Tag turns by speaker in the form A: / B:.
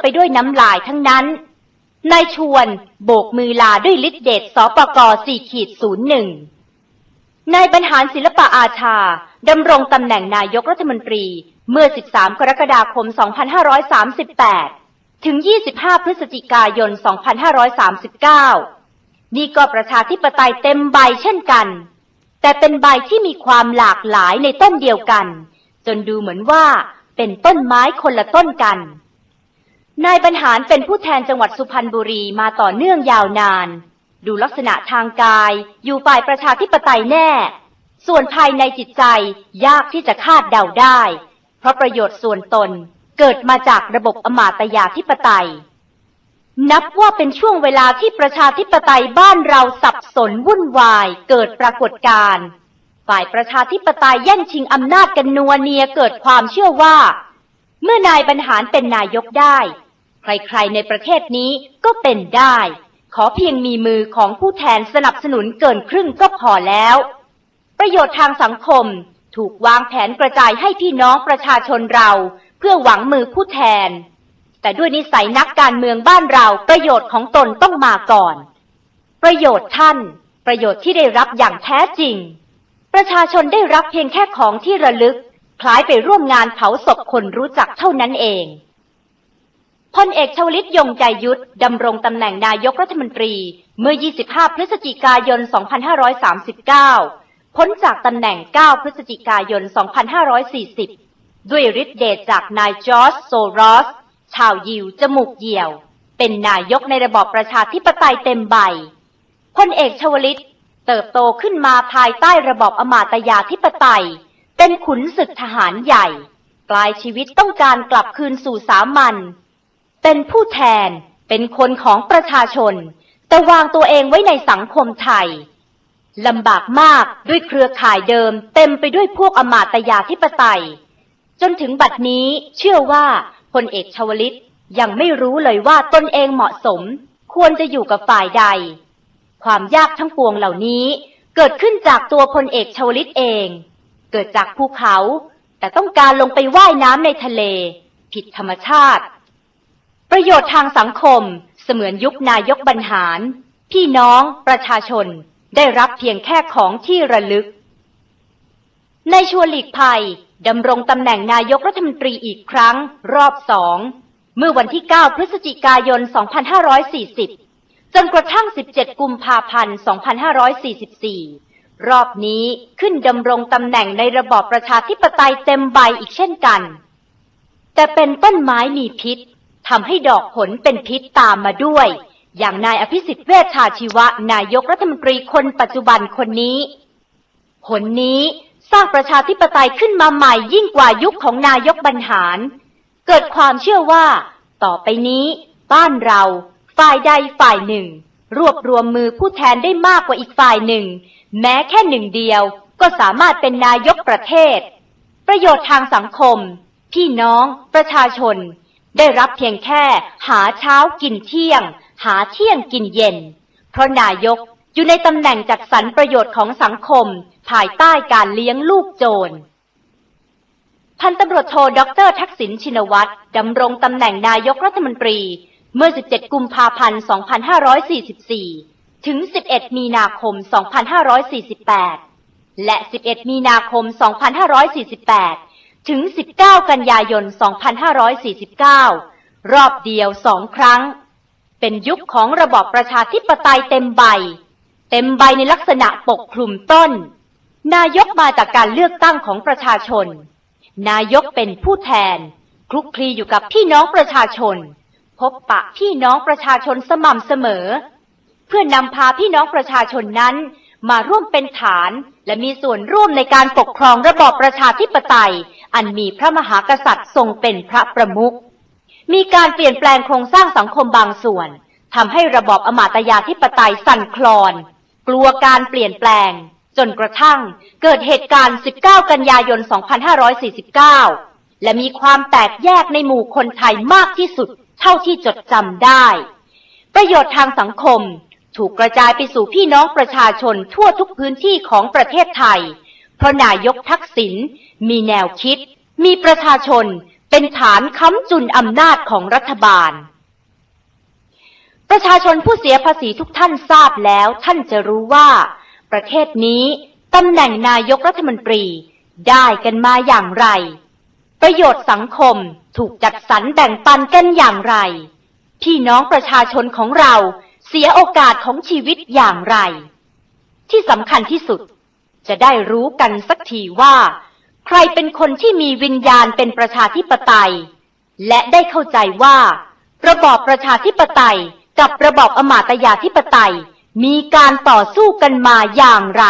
A: ไปด้วยน้ำลายทั้งนั้น นายชวนโบกมือลาด้วยฤทธิเดชสปก4ขีด01นายบรรหารศิลปะอาชาดำรงตำแหน่งนายกรัฐมนตรีเมื่อ 13 กรกฎาคม 2538 ถึง 25 พฤศจิกายน 2539 นี่ก็ประชาธิปไตยเต็มใบเช่นกัน แต่เป็นใบที่มีความหลากหลายในต้นเดียวกัน จนดูเหมือนว่าเป็นต้นไม้คนละต้นกัน นายบรรหารเป็นผู้แทนจังหวัดสุพรรณบุรีมาต่อเนื่องยาวนาน ดูลักษณะทางกาย อยู่ฝ่ายประชาธิปไตยแน่ ส่วนภายในจิตใจยากที่จะคาดเดาได้ เพราะประโยชน์ส่วนตนเกิดมาจากระบบอมาตยาธิปไตย นับว่าเป็นช่วงเวลาที่ประชาธิปไตยบ้านเราสับสนวุ่นวายเกิดปรากฏการณ์ฝ่ายประชาธิปไตยแย่งชิงอำนาจกันนัวเนียเกิดความเชื่อว่า เมื่อนายบรรหารเป็นนายกได้ ใครๆในประเทศนี้ก็เป็นได้ ขอเพียงมีมือของผู้แทนสนับสนุนเกินครึ่งก็พอแล้ว ประโยชน์ทางสังคมถูกวางแผนกระจายให้พี่น้องประชาชนเราเพื่อหวังมือผู้แทน แต่ด้วยนิสัยนักการเมืองบ้านเราประโยชน์ของตนต้องมาก่อน ประโยชน์ท่าน ประโยชน์ที่ได้รับอย่างแท้จริง ประชาชนได้รับเพียงแค่ของที่ระลึก คล้ายไปร่วมงานเผาศพคนรู้จักเท่านั้นเองพลเอกชวลิตยงใจยุทธดำรงตำแหน่งนายกรัฐมนตรีเมื่อ 25 พฤศจิกายน 2539 พ้นจากตำแหน่ง 9 พฤศจิกายน 2540 ด้วยฤทธิเดชจากนายจอร์จโซรอส ชาวยิวจมูกเหี่ยว เป็นนายกในระบอบประชาธิปไตยเต็มใบพลเอกชวลิตเติบโตขึ้นมาภายใต้ระบอบอมาตยาธิปไตย เป็นขุนศึกทหารใหญ่ ปลายชีวิตต้องการกลับคืนสู่สามัญ เป็นผู้แทน เป็นคนของประชาชน แต่วางตัวเองไว้ในสังคมไทย ลำบากมากด้วยเครือข่ายเดิม เต็มไปด้วยพวกอมาตยาธิปไตย จนถึงบัดนี้เชื่อว่าพลเอกชวลิตยังไม่รู้เลยว่าตนเองเหมาะสม ควรจะอยู่กับฝ่ายใด ความยากทั้งปวงเหล่านี้เกิดขึ้นจากตัวพลเอกชวลิตเอง เกิดจากภูเขา แต่ต้องการลงไปว่ายน้ำในทะเล ผิดธรรมชาติ ประโยชน์ทางสังคมเสมือนยุคนายกบรรหาร พี่น้องประชาชนได้รับเพียงแค่ของที่ระลึก ในชัวหลีกภัยดำรงตำแหน่งนายกรัฐมนตรีอีกครั้ง รอบสอง เมื่อวันที่ 9 พฤศจิกายน 2540 จนกระทั่ง 17 กุมภาพันธ์ 2544 รอบนี้ขึ้นดำรงตำแหน่งในระบอบประชาธิปไตยเต็มใบอีกเช่นกัน แต่เป็นต้นไม้มีพิษทำให้ดอกผลเป็นพิษตามมาด้วย อย่างนายอภิสิทธิ์เวชชาชีวะ นายกรัฐมนตรีคนปัจจุบันคนนี้ ผลนี้สร้างประชาธิปไตยขึ้นมาใหม่ยิ่งกว่ายุคของนายกบรรหาร เกิดความเชื่อว่า ต่อไปนี้ บ้านเรา ฝ่ายใดฝ่ายหนึ่ง รวบรวมมือผู้แทนได้มากกว่าอีกฝ่ายหนึ่ง แม้แค่หนึ่งเดียวก็สามารถเป็นนายกประเทศ ประโยชน์ทางสังคม พี่น้อง ประชาชน ได้รับเพียงแค่หาเช้ากินเที่ยง หาเที่ยงกินเย็น เพราะนายกอยู่ในตำแหน่งจัดสรรประโยชน์ของสังคม ภายใต้การเลี้ยงลูกโจรพันตำรวจโทด็อกเตอร์ทักษิณชินวัตรดำรงตำแหน่งนายกรัฐมนตรี เมื่อ 17 กุมภาพันธ์ 2544 ถึง 11 มีนาคม 2548 และ 11 มีนาคม 2548 ถึง 19 กันยายน 2549 รอบเดียวสองครั้ง เป็นยุคของระบอบประชาธิปไตยเต็มใบ เต็มใบในลักษณะปกคลุมต้น นายกมาจากการเลือกตั้งของประชาชน นายกเป็นผู้แทน คลุกคลีอยู่กับพี่น้องประชาชน พบปะพี่น้องประชาชนสม่ำเสมอ เพื่อนำพาพี่น้องประชาชนนั้น มาร่วมเป็นฐาน และมีส่วนร่วมในการปกครองระบอบประชาธิปไตย อันมีพระมหากษัตริย์ทรงเป็นพระประมุขมีการเปลี่ยนแปลงโครงสร้างสังคมบางส่วนทำให้ระบอบอมาตยาธิปไตยสั่นคลอน กลัวการเปลี่ยนแปลง จนกระทั่งเกิดเหตุการณ์ 19 กันยายน 2549 และมีความแตกแยกในหมู่คนไทยมากที่สุด เท่าที่จดจำได้ ประโยชน์ทางสังคม ถูกกระจายไปสู่พี่น้องประชาชนทั่วทุกพื้นที่ของประเทศไทย เพราะนายกทักษิณมีแนวคิด มีประชาชนเป็นฐานค้ำจุนอำนาจของรัฐบาล ประชาชนผู้เสียภาษีทุกท่านทราบแล้วท่านจะรู้ว่า ประเทศนี้ตำแหน่งนายกรัฐมนตรีได้กันมาอย่างไร ประโยชน์สังคมถูกจัดสรรแบ่งปันกันอย่างไร พี่น้องประชาชนของเรา เสียโอกาสของชีวิตอย่างไร ที่สำคัญที่สุด จะได้รู้กันสักทีว่า ใครเป็นคนที่มีวิญญาณเป็นประชาธิปไตย และได้เข้าใจว่า ระบอบประชาธิปไตยกับระบอบอมาตยาธิปไตยมีการต่อสู้กันมาอย่างไร